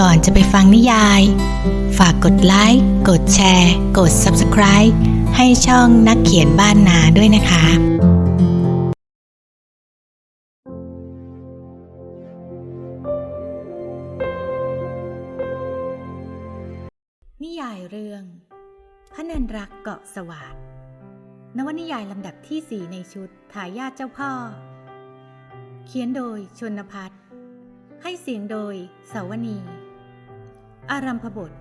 ก่อนจะไปฟังนิยาย ฝากกดไลค์ กดแชร์ กด Subscribe ให้ช่องนักเขียนบ้านนาด้วยนะคะ นิยายเรื่อง พระนันรักเกาะสวาดนวนิยายลำดับที่4ในชุดทายาทเจ้าพ่อ เขียนโดยชนพัฒน์ให้เสียงโดยสาวนี อารัมพบท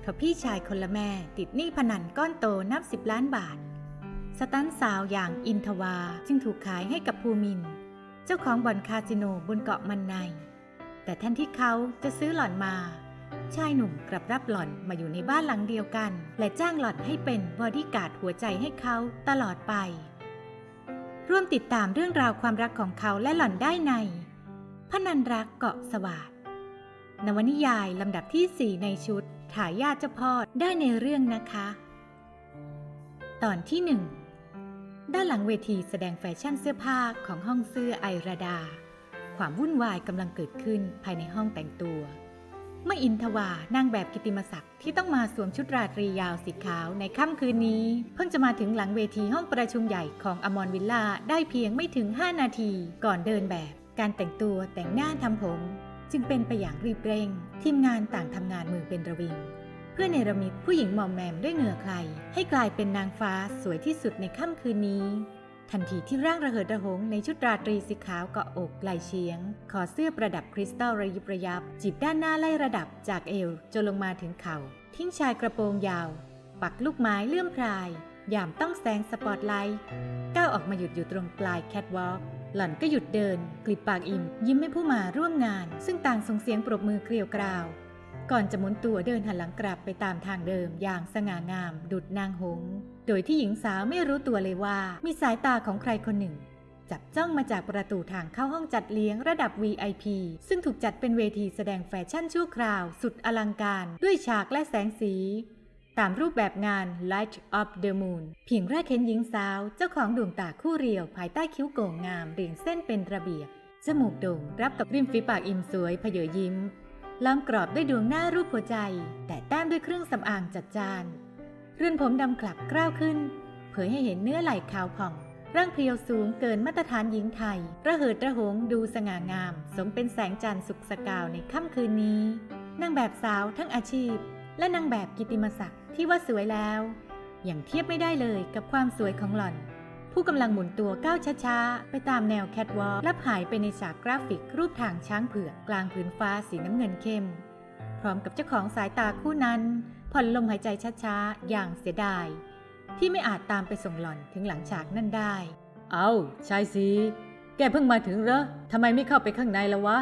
เพราพี่ชายคนละแม่ติดหนี้พนันก้อนโตนับสิบล้านบาท สตันสาวอย่างอินทวาจึงถูกขายให้กับภูมิน เจ้าของบ่อนคาสิโนบนเกาะมันใน แต่แทนที่เขาจะซื้อหล่อนมา ชายหนุ่มกลับรับหล่อนมาอยู่ในบ้านหลังเดียวกัน และจ้างหล่อนให้เป็นบอดี้การ์ดหัวใจให้เขาตลอดไป ร่วมติดตามเรื่องราวความรักของเขาและหล่อนได้ในพนันรักเกาะสวาด นวนิยายลำดับที่ 4 ในชุดถายาเจ้าพ่อได้ในเรื่องนะคะ ตอนที่ 1 ด้านหลังเวทีแสดงแฟชั่นเสื้อผ้าของห้องเสื้อไอราดา ความวุ่นวายกำลังเกิดขึ้นภายในห้องแต่งตัว เมื่ออินทวานางแบบกิติมศักดิ์ที่ต้องมาสวมชุดราตรียาวสีขาวในค่ำคืนนี้ เพิ่งจะมาถึงหลังเวทีห้องประชุมใหญ่ของอมรวิลล่าได้เพียงไม่ถึง 5 นาทีก่อนเดินแบบ การแต่งตัวแต่งหน้าทำผม จึงเป็นไปอย่างรีบเร่ง ทีมงานต่างทำงานมือเป็นระวิง เพื่อเนรมิตผู้หญิงมอมแมมด้วยเหงื่อใคร ให้กลายเป็นนางฟ้าสวยที่สุดในค่ำคืนนี้ ทันทีที่ร่างระเหิดระหงในชุดราตรีสีขาวเกาะอกลายเฉียง ขอเสื้อประดับคริสตัลระยิบระยับ จีบด้านหน้าไล่ระดับจากเอวจนลงมาถึงเข่า ทิ้งชายกระโปรงยาว ปักลูกไม้เลื่อมพรายยามต้องแสงสปอตไลท์ก้าวออกมาหยุดอยู่ตรงปลายแคทวอล์ก หล่อนก็หยุดเดิน กลิบปากอิ่ม ยิ้มให้ผู้มาร่วมงาน ซึ่งต่างส่งเสียงปรบมือเกลียวกราว ก่อนจะหมุนตัวเดินหันหลังกลับไปตามทางเดิมอย่างสง่างาม ดุดนางหง โดยที่หญิงสาวไม่รู้ตัวเลยว่า มีสายตาของใครคนหนึ่ง จับจ้องมาจากประตูทางเข้าห้องจัดเลี้ยงระดับ VIP ซึ่งถูกจัดเป็นเวทีแสดงแฟชั่นชั่วคราว สุดอลังการ ด้วยฉากและแสงสี ตามรูปแบบงาน Light of the Moon เพียงแรกเห็นหญิงสาว เจ้าของดวงตาคู่เรียวภายใต้คิ้วโก่งงามเรียงเส้นเป็นระเบียบ จมูกโด่งรับกับริมฝีปากอิ่มสวยเพเยอยิ้ม ล้อมกรอบด้วยดวงหน้ารูปหัวใจ แต่แต้มด้วยเครื่องสำอางจัดจานเรือนผมดำกลับกล้าวขึ้น เผยให้เห็นเนื้อไหล่ขาวผ่อง ร่างเพรียวสูงเกินมาตรฐานหญิงไทย ระเหิดระหงดูสง่างาม สมเป็นแสงจันทร์สุกสกาวในค่ำคืนนี้นางแบบสาวทั้งอาชีพ และนางแบบกิติมศักดิ์ที่ว่าสวยแล้ว อย่างเทียบไม่ได้เลยกับความสวยของหล่อน ผู้กำลังหมุนตัวก้าวช้าๆ ไปตามแนวแคทวอล์กและหายไปในฉากกราฟิกรูปทางช้างเผือกกลางผืนฟ้าสีน้ำเงินเข้ม พร้อมกับเจ้าของสายตาคู่นั้นผ่อนลมหายใจช้าๆ อย่างเสียดาย ที่ไม่อาจตามไปส่งหล่อนถึงหลังฉากนั่นได้ เอาชายสีแกเพิ่งมาถึงเหรอทำไมไม่เข้าไปข้างในแล้ววะ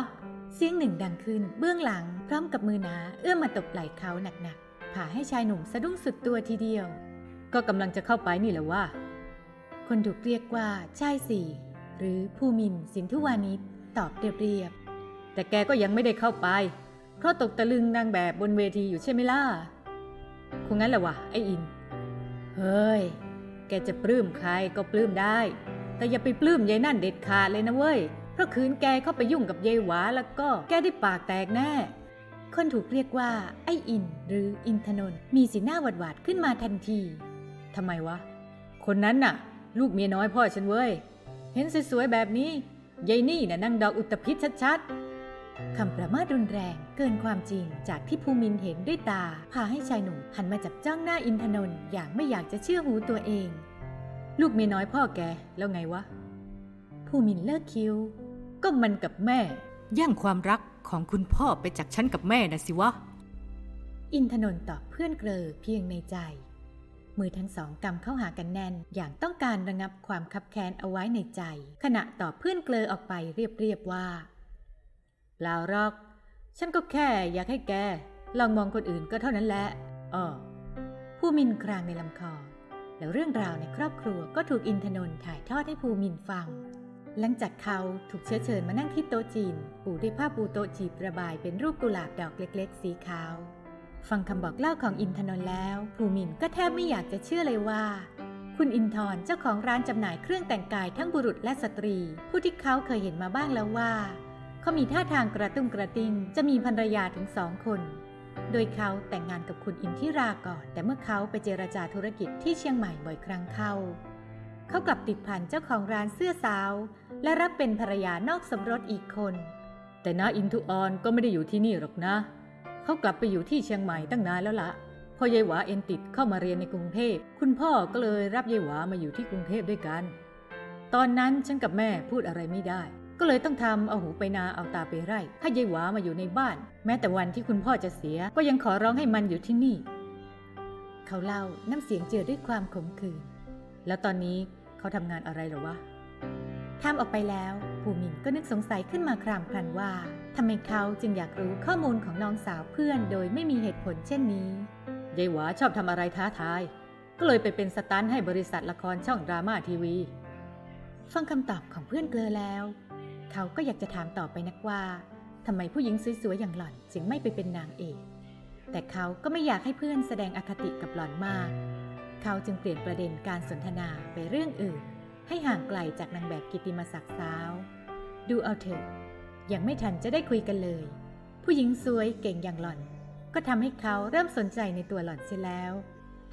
เสียงหนึ่งดังขึ้นเบื้องหลังพร้อมกับมือหนาเอื้อมมาตบไหล่เขาหนักๆผ่าให้ชายหนุ่มสะดุ้งสุดตัวทีเดียว ก็กำลังจะเข้าไปนี่แหละวะคนถูกเรียกว่าชายสี่หรือภูมินสินทุวานิชตอบเรียบๆแต่แกก็ยังไม่ได้เข้าไป เพราะตกตะลึงนางแบบบนเวทีอยู่ใช่ไหมล่ะคงงั้นแหละวะไออิน เฮ้ย แกจะปลื้มใครก็ปลื้มได้ แต่อย่าไปปลื้มยายนั่นเด็ดขาดเลยนะเว้ย เพราะคืนแกเข้าไปยุ่งกับยายหวาแล้วก็แกได้ปากแตกแน่ คนถูกเรียกว่า ไอ้อินหรืออินทนนท์มีสีหน้าหวาดๆขึ้นมาทันทีทำไมวะ คนนั้นน่ะ ลูกเมียน้อยพ่อฉันเว้ย เห็นสวยๆแบบนี้ยายนี่น่ะนั่งดอกอุตภิษชัดๆ คำประมาทรุนแรงเกินความจริงจากที่ภูมินเห็นด้วยตา พาให้ชายหนุ่มหันมาจับจ้องหน้าอินทนนท์อย่างไม่อยากจะเชื่อหูตัวเอง ลูกเมียน้อยพ่อแกแล้วไงวะ ภูมินเลิกคิ้ว ก็มันกับแม่ แย่งความรักของคุณพ่อไปจากฉันกับแม่นะสิวะ อินทนนท์ตอบเพื่อนเกลอเพียงในใจ มือทั้งสองกำเข้าหากันแน่น อย่างต้องการระงับความคับแค้นเอาไว้ในใจ ขณะตอบเพื่อนเกลอออกไปเรียบๆว่าเปล่ารอกฉันก็แค่อยากให้แก ลองมองคนอื่นก็เท่านั้นแหละอ้อผู้มินครางในลำคอ แล้วเรื่องราวในครอบครัวก็ถูกอินทนนท์ถ่ายทอดให้ภูมินฟัง หลังจากเขาถูกเชื้อเชิญมานั่งที่โต๊ะจีน ปูด้วยผ้าปูโต๊ะจีบระบายเป็นรูปกุหลาบดอกเล็กๆ สีขาว ฟังคำบอกเล่าของอินทนนท์แล้ว ภูมินก็แทบไม่อยากจะเชื่อเลยว่า คุณอินทร์เจ้าของร้านจำหน่ายเครื่องแต่งกายทั้งบุรุษและสตรี ผู้ที่เขาเคยเห็นมาบ้างแล้วว่า เขามีท่าทางกระตุ้งกระติงจะมีภรรยาถึงสองคน โดยเขาแต่งงานกับคุณอินทิราก่อน แต่เมื่อเขาไปเจรจาธุรกิจที่เชียงใหม่บ่อยครั้งเข้า เขากลับติดพันเจ้าของร้านเสื้อสาว และรับเป็นภรรยานอกสมรสอีกคน แต่น้าอินทุออนก็ไม่ได้อยู่ที่นี่หรอกนะ เขากลับไปอยู่ที่เชียงใหม่ตั้งนานแล้วละพอยายหวาเอ็นติดเข้ามาเรียนในกรุงเทพ คุณพ่อก็เลยรับยายหวามาอยู่ที่กรุงเทพด้วยกัน ตอนนั้นฉันกับแม่พูดอะไรไม่ได้ ก็เลยต้องทำเอาหูไปนาเอาตาไปไร่ ให้ยายหวามาอยู่ในบ้าน แม้แต่วันที่คุณพ่อจะเสีย ก็ยังขอร้องให้มันอยู่ที่นี่ เขาเล่าน้ำเสียงเจือด้วยความขมขื่นแล้วตอนนี้ เขาทำงานอะไรหรอวะทำออกไปแล้วภูมินก็นึกสงสัยขึ้นมาครามครันว่าทำไมเขาจึงอยากรู้ข้อมูลของน้องสาวเพื่อนโดยไม่มีเหตุผลเช่นนี้ยายหวาชอบทำอะไรท้าทาย ก็เลยไปเป็นสตันท์ให้บริษัทละครช่องดราม่าทีวี ฟังคำตอบของเพื่อนเกลอแล้ว เขาก็อยากจะถามต่อไปนักว่าทำไมผู้หญิงสวยๆอย่างหล่อนจึงไม่ไปเป็นนางเอก แต่เขาก็ไม่อยากให้เพื่อนแสดงอคติกับหล่อนมาก เขาจึงเปลี่ยนประเด็นการสนทนาไปเรื่องอื่น ให้ห่างไกลจากนางแบบกิติมศักดิ์สาว ดูเอาเถอะยังไม่ทันจะได้คุยกันเลย ผู้หญิงสวยเก่งอย่างหล่อน ก็ทำให้เขาเริ่มสนใจในตัวหล่อนเสียแล้ว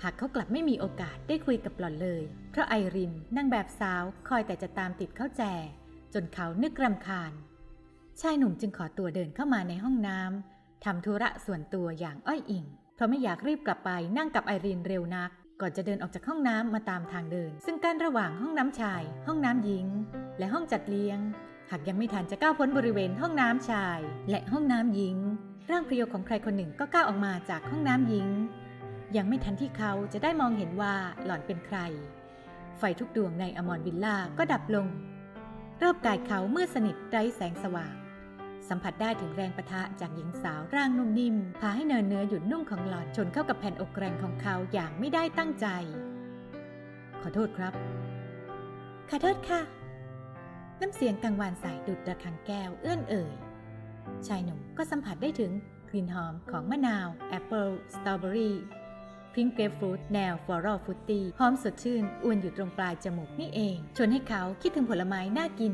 หากเขากลับไม่มีโอกาสได้คุยกับหล่อนเลย เพราะไอรินนางแบบสาวคอยแต่จะตามติดเข้าแจ จนเขานึกรำคาญ ชายหนุ่มจึงขอตัวเดินเข้ามาในห้องน้ำทำธุระส่วนตัวอย่างอ้อยอิง เพราะไม่อยากรีบกลับไปนั่งกับไอรินเร็วนัก ก่อนจะเดินออกจากห้องน้ำมาตามทางเดิน ซึ่งกั้นระหว่างห้องน้ำชาย ห้องน้ำหญิง และห้องจัดเลี้ยง หากยังไม่ทันจะก้าวพ้นบริเวณห้องน้ำชาย และห้องน้ำหญิง ร่างเพียวของใครคนหนึ่งก็ก้าวออกมาจากห้องน้ำหญิง ยังไม่ทันที่เขาจะได้มองเห็นว่าหล่อนเป็นใคร ไฟทุกดวงในอมรวิลล่าก็ดับลงรอบกายเขาเมืดสนิทไร้แสงสว่าง สัมผัสได้ถึงแรงประทะจากหญิงสาวร่างนุ่มนิ่มพาให้เนินเนื้อหยุ่นนุ่มของหลอนชนเข้ากับแผ่นอกแกรงของเขาอย่างไม่ได้ตั้งใจ ขอโทษครับ ขอโทษค่ะ น้ำเสียงกังวานใสดุดระฆังแก้วเอื้อนเอ่ย ชายหนุ่มก็สัมผัสได้ถึงกลิ่นหอมของมะนาว แอปเปิลสตรอเบอรี่พิงเกรฟฟรุตแนวฟลอรัลฟุตตี้หอมสดชื่นอวนอยู่ตรงปลายจมูกนี่เอง ชวนให้เขาคิดถึงผลไม้น่ากิน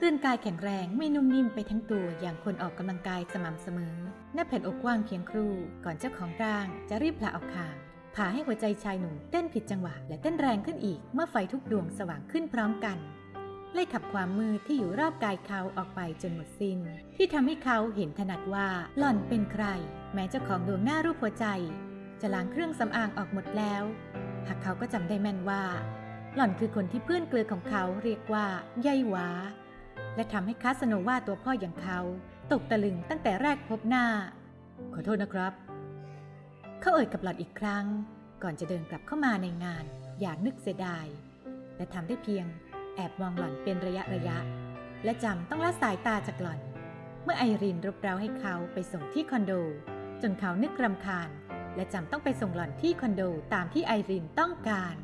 เรือนกายแข็งแรงไม่นุ่มนิ่มไปทั้งตัวอย่างคนออกกำลังกายสม่ำเสมอ หน้าแผ่นอกกว้างเพียงครู่ก่อนเจ้าของร่างจะรีบพลาออกคางพาให้หัวใจชายหนุ่มเต้นผิดจังหวะ และเต้นแรงขึ้นอีกเมื่อไฟทุกดวงสว่างขึ้นพร้อมกันไล่ขับความมืดที่อยู่รอบกายเขาออกไปจนหมดสิน้น ที่ทำให้เขาเห็นถนัดว่าหล่อนเป็นใคร แม้เจ้าของดวงหน้ารูปหัวใจ จะล้างเครื่องสำอางออกหมดแล้ว หากเขาก็จำได้แม่นว่า หล่อนคือคนที่เพื่อนเกลือของเขาเรียกว่ายายหวา และทำให้คาสโนวาตัวพ่ออย่างเขา ตกตะลึงตั้งแต่แรกพบหน้า ขอโทษนะครับ เขาเอ่ยกับหลอนอีกครั้ง ก่อนจะเดินกลับเข้ามาในงานอย่างนึกเสียดาย และทำได้เพียงแอบมองหล่อนเป็นระยะระยะ และจำต้องละสายตาจากหล่อน เมื่อไอรินรบเร้าให้เขาไปส่งที่คอนโด จนเขานึกรำคาญ และจำต้องไปส่งหล่อนที่คอนโดตามที่ไอรินต้องการ